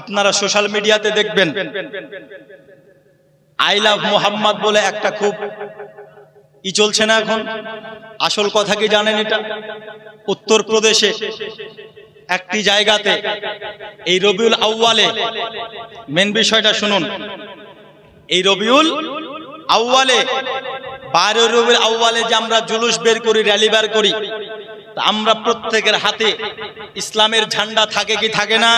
আপনারা সোশ্যাল মিডিয়াতে দেখবেন আই লাভ মোহাম্মদ বলে একটা খুব ই চলছে না এখন? আসল কথা কি জানেন এটা? উত্তরপ্রদেশে একটি জায়গাতে এই রবিউল আউয়ালে মেন বিষয়টা শুনুন। এই রবিউল আউয়ালে, বারো রবিউল আউয়ালে যে আমরা জুলুস বের করি র্যালি বের করি আমরা প্রত্যেকের হাতে ইসলামের ঝান্ডা থাকে কি থাকে না?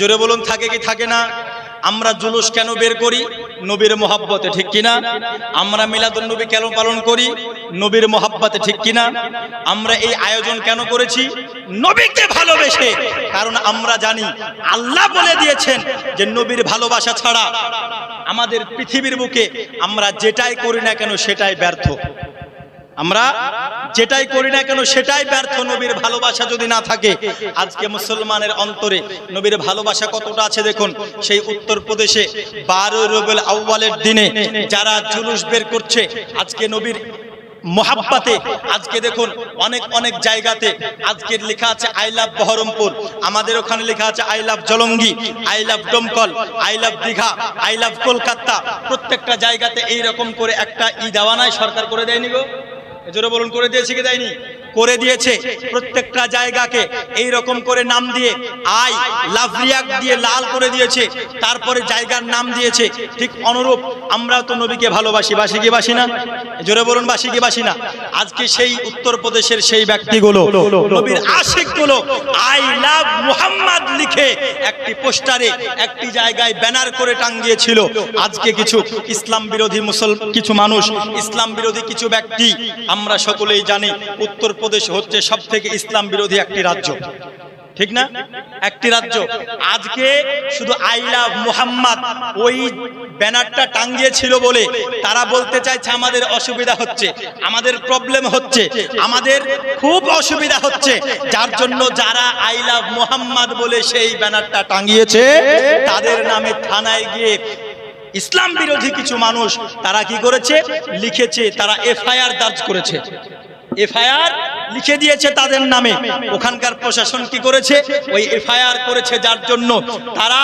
জোরে বলুন, থাকে কি থাকে না? আমরা জুলুস কেন বের করি? নবীর মোহাব্বতে ঠিক কিনা? আমরা মিলাদুন নবী কেন পালন করি? নবীর মোহাব্বতে ঠিক কিনা? আমরা এই আয়োজন কেন করেছি? নবীকে ভালোবেসে। কারণ আমরা জানি, আল্লাহ বলে দিয়েছেন যে নবীর ভালোবাসা ছাড়া আমাদের পৃথিবীর বুকে আমরা যেটাই করি না কেন সেটাই ব্যর্থ। আমরা যেটাই করি না কেন, সেটাই ব্যর্থ নবীর ভালোবাসা যদি না থাকে। আজকে মুসলমানের অন্তরে নবীর ভালোবাসা কতটা আছে দেখুন। সেই উত্তরপ্রদেশে বারো রবিউল আউ্বালের দিনে যারা জুলুস বের করছে, আজকে নবীর মোহাব্বাতে, আজকে দেখুন অনেক অনেক জায়গাতে আজকের লেখা আছে, আই লাভ বহরমপুর আমাদের ওখানে লেখা আছে, I love Jalangi I love Domkal I love Digha I love Kolkata প্রত্যেকটা জায়গাতে এই রকম করে একটা ই দেওয়া নাই, সরকার করে দেয়নি গো। জোরে বলুন করে দিয়েছে কি দেয়নি? করে দিয়েছে প্রত্যেকটা জায়গাকে। এই রকম করে নাম দিয়ে আই লাভ রিয়াক্ট দিয়ে লাল করে দিয়েছে। তারপরে জায়গার নাম দিয়েছে। ঠিক অনুরূপ আমরা তো নবীকে ভালোবাসি, বাসি কি বাসি না? জোরে বলুন, বাসি কি বাসি না? আজকে সেই উত্তরপ্রদেশের সেই ব্যক্তিগুলো, নবীর আশিকগুলো আই লাভ মুহাম্মদ লিখে একটি পোস্টারে একটি জায়গায় ব্যানার করে টাঙ্গিয়েছিল। আজকে কিছু ইসলাম বিরোধী মুসল, কিছু মানুষ, ইসলাম বিরোধী কিছু ব্যক্তি, আমরা সকলেই জানি উত্তরপ্রদেশ হচ্ছে সব থেকে ইসলাম বিরোধী একটি রাজ্য। ঠিক না? একটি রাজ্য। আজকে শুধু আই লাভ মুহাম্মদ, ওই ব্যানারটা টাঙ্গিয়েছিল বলে তারা বলতে চাইছে আমাদের অসুবিধা হচ্ছে, আমাদের প্রবলেম হচ্ছে, আমাদের খুব অসুবিধা হচ্ছে। যার জন্য যারা আই লাভ মুহাম্মদ বলে সেই ব্যানারটা টাঙ্গিয়েছে তাদের নামে থানায় গিয়ে ইসলাম বিরোধী কিছু মানুষ তারা কি করেছে? লিখেছে, তারা এফআইআর দর্জ করেছে। এফআইআর লিখে দিয়েছে তাদের নামে। ওখানকার প্রশাসন কি করেছে? ওই এফআইআর করেছে যার জন্য তারা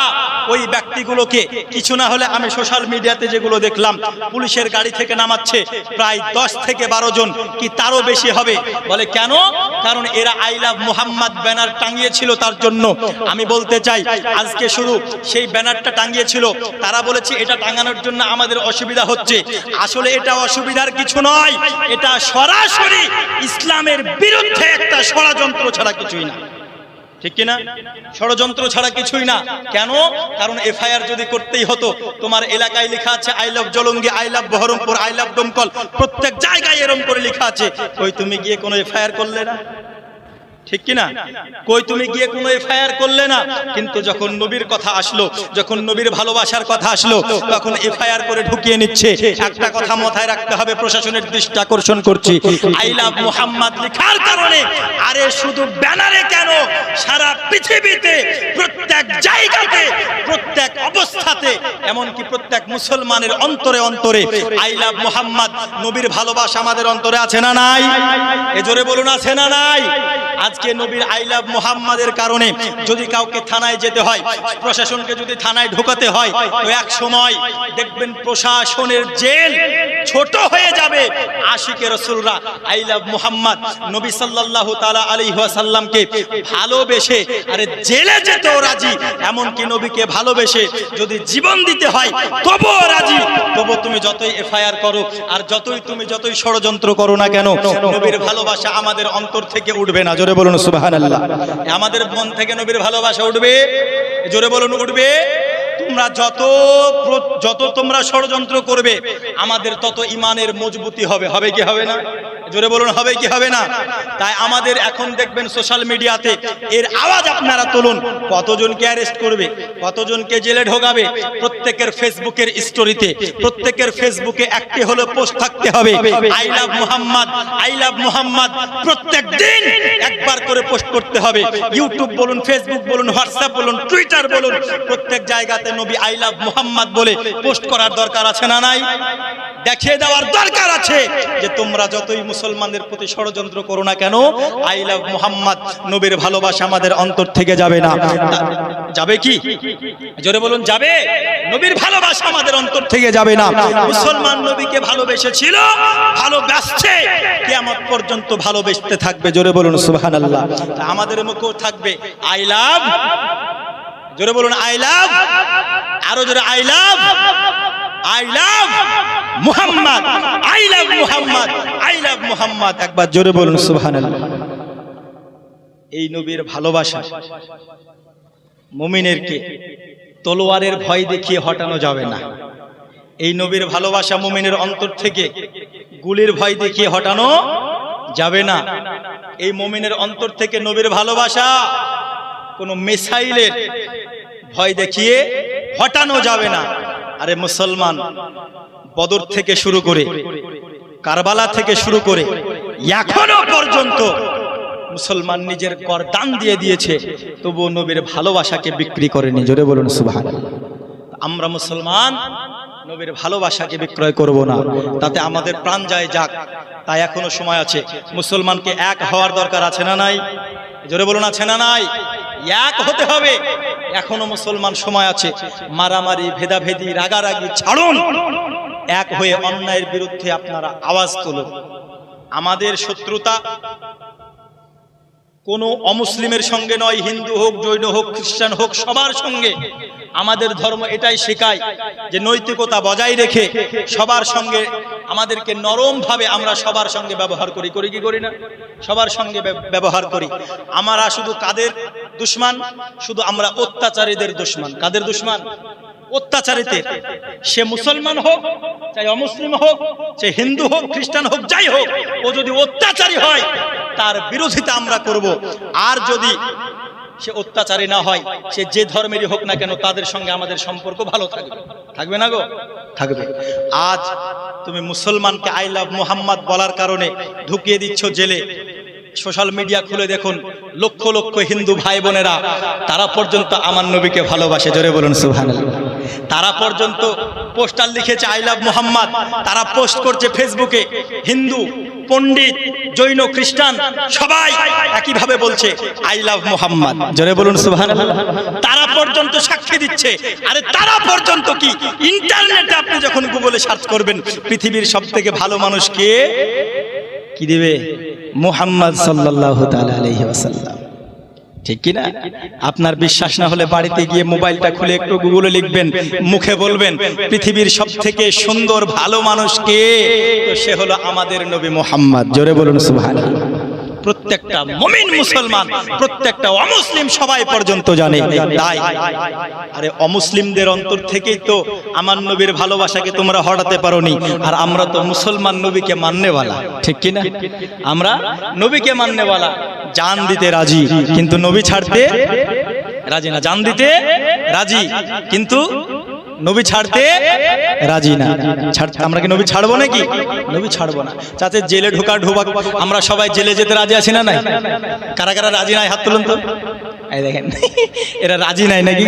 ওই ব্যক্তিগুলোকে কিছু না হলে আমি সোশ্যাল মিডিয়াতে যেগুলো দেখলাম, পুলিশের গাড়ি থেকে নামাচ্ছে, প্রায় দশ থেকে বারো জন, কি তারও বেশি হবে? বলে কেন? কারণ এরা আই লাভ মোহাম্মদ ব্যানার টাঙিয়েছিল তার জন্য। আমি বলতে চাই, আজকে শুরু সেই ব্যানারটা টাঙিয়েছিল। তারা বলেছে, এটা টাঙানোর জন্য আমাদের অসুবিধা হচ্ছে। আসলে এটা অসুবিধার কিছু নয়, এটা সরাসরি ইসলামের বিরুদ্ধে একটা ষড়যন্ত্র ছাড়া কিছুই না। ঠিক কিনা? ষড়যন্ত্র ছাড়া কিছুই না। কেন? কারণ এফআইআর যদি করতেই হতো, তোমার এলাকায় লেখা আছে, I love Jalangi, I love Baharampur, I love Domkal. প্রত্যেক জায়গায় এরম করে লেখা আছে। ওই তুমি গিয়ে কোনো এফআইআর করলে না? ঠিক কিনা? কই তুমি গিয়ে কোনো এফআইআর করলে না? কিন্তু যখন নবীর কথা আসলো, যখন নবীর ভালোবাসার কথা আসলো, তখন এফআইআর করে ঢুকিয়ে নিচ্ছে। একটা কথা মাথায় রাখতে হবে, প্রশাসনের দৃষ্টি আকর্ষণ করছি। আই লাভ মোহাম্মদ লেখার কারণে, আরে শুধু ব্যানারে কেন সারা পৃথিবীতে, প্রত্যেক জায়গাতে এমনকি প্রত্যেক মুসলমানের অন্তরে অন্তরে আই লাভ মোহাম্মদ, নবীর ভালোবাসা আমাদের অন্তরে আছে না নাই? এ জোরে বলুন, আছে না নাই? আজকে নবীর আই লাভ মোহাম্মদের কারণে যদি কাউকে থানায় যেতে হয়, প্রশাসনকে যদি থানায় ঢোকাতে হয়, তো এক সময় দেখবেন প্রশাসনের জেল ছোট হয়ে যাবে। আশিকে রসুলরা, আই লাভ মোহাম্মদ। নবী সাল্লাল্লাহু তাআলা আলী ওয়াসাল্লামকে ভালোবেসে, আরে জেলে যেতেও রাজি। এমনকি নবীকে ভালোবেসে, যদি জীবন দিতে হয় তবুও রাজি। তবু তুমি যতই এফআইআর করো, আর যতই তুমি যতই ষড়যন্ত্র করো না কেন, নবীর ভালোবাসা আমাদের অন্তর থেকে উঠবে না। জোরে বলুন, সুবহানাল্লাহ। আমাদের মন থেকে নবীর ভালোবাসা উঠবে? জোরে বলুন, উঠবে? তোমরা যত যত তোমরা ষড়যন্ত্র করবে, আমাদের তত ইমানের মজবুতি হবে। হবে কি হবে না? জোরে বলুন, হবে কি হবে না? তাই আমাদের এখন দেখবেন সোশ্যাল মিডিয়াতে এর আওয়াজ আপনারা তুলুন। কতজনকে অ্যারেস্ট করবে? কতজনকে জেলে ঢোকাবে? প্রত্যেকের ফেসবুকের স্টোরিতে প্রত্যেকের ফেসবুকে একটি হলো পোস্ট থাকতে হবে। I love Mohammad I love Mohammad প্রত্যেক দিন একবার করে পোস্ট করতে হবে। ইউটিউব বলুন ফেসবুক বলুন হোয়াটসঅ্যাপ বলুন টুইটার বলুন, প্রত্যেক জায়গাতে নবী আই লাভ মোহাম্মদ বলে পোস্ট করার দরকার আছে না নাই? দেখিয়ে দেওয়ার দরকার আছে যে তোমরা যতই মুসলমানদের প্রতি ষড়যন্ত্র করো না কেন? আই লাভ মুহাম্মদ নবীর ভালোবাসা আমাদের অন্তর থেকে যাবে না। যাবে কি? জোরে বলুন, যাবে? নবীর ভালোবাসা আমাদের অন্তর থেকে যাবে না। মুসলমান নবীকে ভালোবেসেছিল, ভালোবাসছে, কিয়ামত পর্যন্ত ভালোবেসতে থাকবে। জোরে বলুন, সুবহানাল্লাহ। তা আমাদের মুখেও থাকবে। আই লাভ জোরে বলুন আই লাভ আরও জোরে I love I love Muhammad I love Muhammad I love Muhammad একবার জোরে বলুন, সুবহানাল্লাহ। এই নবীর ভালোবাসা মুমিনেরকে তলোয়ারের ভয় দেখিয়ে হটানো যাবে না। এই নবীর ভালোবাসা মুমিনের অন্তর থেকে গুলির ভয় দেখিয়ে হটানো যাবে না। এই মুমিনের অন্তর থেকে নবীর ভালোবাসা কোনো মিসাইলের ভয় দেখিয়ে হটানো যাবে না। আরে মুসলমান, বদর থেকে শুরু করে, কারবালা থেকে শুরু করে, এখনও পর্যন্ত মুসলমান নিজের কর দান দিয়ে দিয়েছে, তবুও নবীর ভালোবাসাকে বিক্রি করেনি। জোরে বলুন সুবহান আমরা মুসলমান, নবীর ভালোবাসাকে বিক্রয় করব না, তাতে আমাদের প্রাণ যায় যাক, তাই এখনও সময় আছে। মুসলমানকে এক হওয়ার দরকার আছে না নাই? জোরে বলুন, আছে না নাই? এক হতে হবে। এখনও মুসলমান সময় আছে, মারামারি, ভেদাভেদি, রাগারাগি ছাড়ুন। এক হয়ে অন্যায়ের বিরুদ্ধে আপনারা আওয়াজ তুলুন। আমাদের শত্রুতা কোনো অমুসলিমের সঙ্গে নয়, হিন্দু হোক, জৈন হোক, খ্রিস্টান হোক, সবার সঙ্গে। আমাদের ধর্ম এটাই শেখায় যে নৈতিকতা বজায় রেখে সবার সঙ্গে আমাদেরকে নরম ভাবে আমরা সবার সঙ্গে ব্যবহার করি। করি কি করি না? সবার সঙ্গে ব্যবহার করি। আমরা শুধু কাদের দুশ্মান? শুধু আমরা অত্যাচারীদের দুশ্মান। কাদের দুশ্মান? অত্যাচারীতে সে মুসলমান হোক, চাই অমুসলিম হোক সে হিন্দু হোক, খ্রিস্টান হোক, যাই হোক, ও যদি অত্যাচারী হয় তার বিরোধিতা আমরা করব। আর যদি সে অত্যাচারী না হয়, সে যে ধর্মেরই হোক না কেন, তাদের সঙ্গে আমাদের সম্পর্ক ভালো থাকবে। থাকবে না গো? থাকবে। আজ তুমি মুসলমানকে আই লাভ মুহাম্মদ বলার কারণে ঢুকিয়ে দিচ্ছ জেলে। সোশ্যাল মিডিয়া খুলে দেখুন, লক্ষ লক্ষ হিন্দু ভাই বোনেরা তারা পর্যন্ত আমার নবীকে ভালোবাসে। জোরে বলুন, সুবহানাল্লাহ। তারা পর্যন্ত পোস্টার লিখেছে আই লাভ মোহাম্মদ। তারা পোস্ট করছে ফেসবুকে হিন্দু পণ্ডিত, জৈন, খ্রিস্টান, সবাই একইভাবে বলছে আই লাভ মোহাম্মদ জোরে বলুন সুহান তারা পর্যন্ত সাক্ষী দিচ্ছে। আরে তারা পর্যন্ত কি? ইন্টারনেটে আপনি যখন গুগলে সার্চ করবেন, পৃথিবীর সব থেকে ভালো মানুষকে কি? দেবে? মোহাম্মদ সাল্লাহ ওয়াসাল্লাম। ঠিক কি না আপনার বিশ্বাস না হলে বাড়িতে গিয়ে মোবাইলটা খুলে একটু গুগলে লিখবেন, মুখে বলবেন, পৃথিবীর সব থেকে সুন্দর, ভালো মানুষ কে? সে হলো আমাদের নবী মোহাম্মদ। জোরে বলুন, সুবহানাল্লাহ। প্রত্যেকটা মুমিন মুসলমান, প্রত্যেকটা অমুসলিম সবাই পর্যন্ত জানে। তাই। আরে অমুসলিমদের অন্তর থেকেই তো আমার নবীর ভালোবাসাকে তোমরা হটাতে পারোনি। আর আমরা তো মুসলমান নবীকে মাননেওয়ালা। ঠিক কি না আমরা নবীকে মাননেওয়ালা। জান দিতে রাজি, কিন্তু নবী ছাড়তে রাজি না। জান দিতে রাজি, কিন্তু নবী ছাড়তে রাজি না। আমরা কি নবী ছাড়বো নাকি? নবী ছাড়বো না। যাতে জেলে ঢোকা ঢোকা আমরা সবাই জেলে যেতে রাজি আছি না নাই? কারা কারা রাজি নাই? হাত তুলুন তো। দেখেন, এরা রাজি নাই নাকি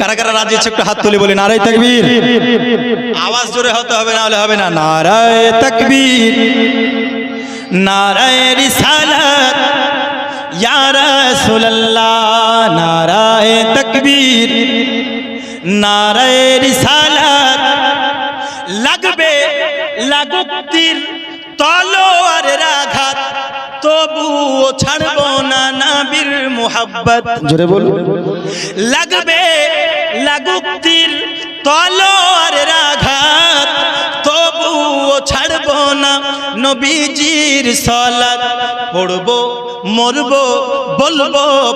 কারা কারা রাজি আছে একটু হাত তুলে বলি নারায় তাকবীর। আওয়াজ জোরে হতে হবে, না হলে হবে না। নারায় তাকবীর। নারায় রিসালাত ইয়া রাসূলুল্লাহ নারায় তাকবীর নারায় রিসালাত। লাগবে লাগুক তীর তলোয়ারের আঘাত তবুও ছাড়বো না নাবির মোহাব্বত। জোরে বল লাগবে লাগুক তীর তলোয়ারের আঘাত তবুও ছাড়বো না। নবীজির সলাত, পড়ব, মরবো, বলব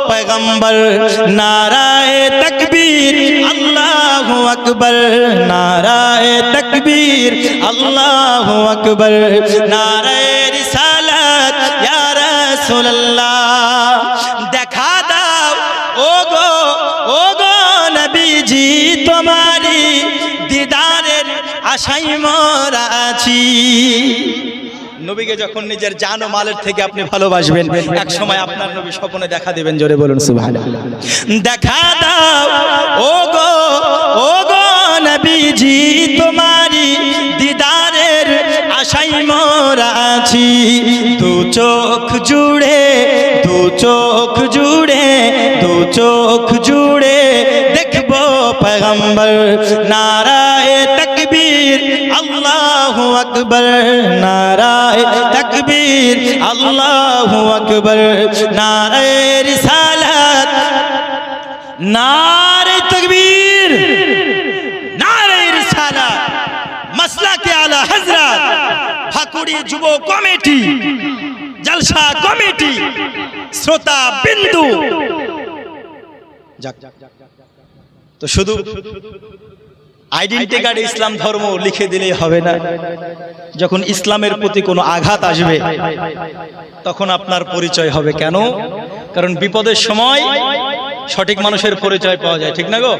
পয়গম্বর। নারায় তকবীর, আল্লাহু আকবার। নারায় তকবীর, আল্লাহু আকবার। নারায় রিসালাত, ইয়া ভালোবাসি। নবীকে যখন নিজের জান ও মালের থেকে আপনি ভালোবাসবেন এক সময় আপনার নবী স্বপ্নে দেখা দেবেন জোরে বলুন দেখা দাও ও গো ও গো নবীজি তোমারি দিদারের আশাই চোখ জুড়ে তু চোখ জুড়ে চোখ জুড়ে দেখব পয়গম্বর নারা আকবর, নারায় তকবীর, আল্লাহ আকবর, নারায় রিসালাত নারে তকবীর নারে রিসালাত মাসলা কে আলা হযরত ফাকুড়ি যুব কমিটি, জলসা কমিটি, শ্রোতা বিন্দু। তো শুধু আইডেন্টি কার্ডে ইসলাম ধর্ম লিখে দিলেই হবে না। যখন ইসলামের প্রতি কোনো আঘাত আসবে, তখন আপনার পরিচয় হবে কেন? কারণ বিপদের সময় সঠিক মানুষের পরিচয় পাওয়া যায়, ঠিক না গো?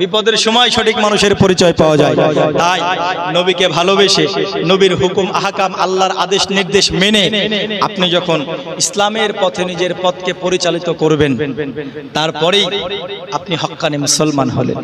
বিপদের সময় সঠিক মানুষের পরিচয় পাওয়া যায়। তাই নবীকে ভালোবেসে নবীর হুকুম, আহকাম, আল্লাহর আদেশ, নির্দেশ মেনে আপনি যখন ইসলামের পথে নিজের পথকে পরিচালিত করবেন, তারপরেই আপনি হক্কানি মুসলমান হলেন।